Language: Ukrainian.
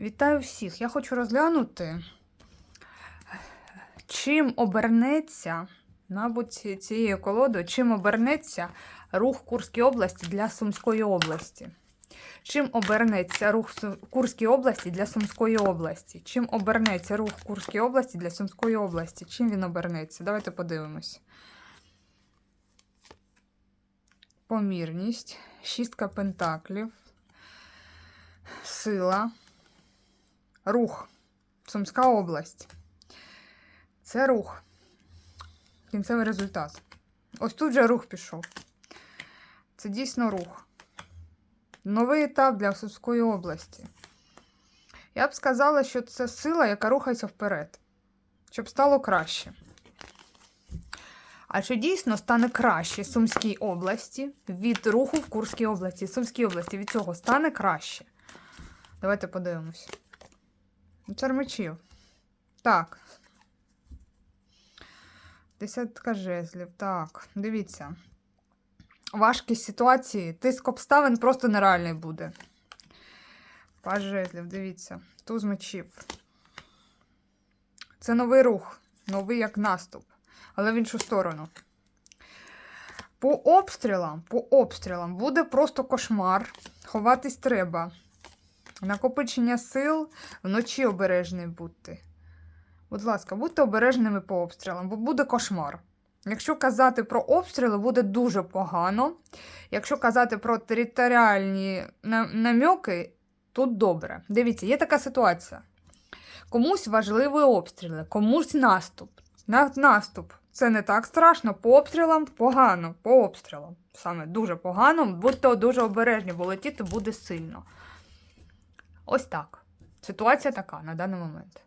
Вітаю всіх! Я хочу розглянути, чим обернеться, мабуть, цією колодою, чим обернеться рух Курської області для Сумської області. Чим обернеться рух Курській області для Сумської області? Чим обернеться рух в Курській області для Сумської області? Чим він обернеться? Давайте подивимось. Помірність, шістка пентаклів, сила, рух. Сумська область. Це рух. Кінцевий результат. Ось тут же рух пішов. Це дійсно рух. Новий етап для Сумської області. Я б сказала, що це сила, яка рухається вперед, щоб стало краще. А чи дійсно стане краще Сумській області від руху в Курській області? Сумській області від цього стане краще. Давайте подивимось. Цар мечів. Так. Десятка жезлів. Так, дивіться. Важкість ситуації, тиск обставин просто нереальний буде. Паж жезлів, дивіться. Туз мечів. Це новий рух. Новий як наступ. Але в іншу сторону. По обстрілам, по обстрілам буде просто кошмар. Ховатись треба. Накопичення сил вночі обережний будьте. Будь ласка, будьте обережними по обстрілам, бо буде кошмар. Якщо казати про обстріли, буде дуже погано. Якщо казати про територіальні на- намьоки, тут добре. Дивіться, є така ситуація. Комусь важливі обстріли, комусь наступ. Наступ. Це не так страшно. По обстрілам погано. По обстрілам. Саме дуже погано. Будьте дуже обережні, бо летіти буде сильно. Ось так. Ситуація така на даний момент.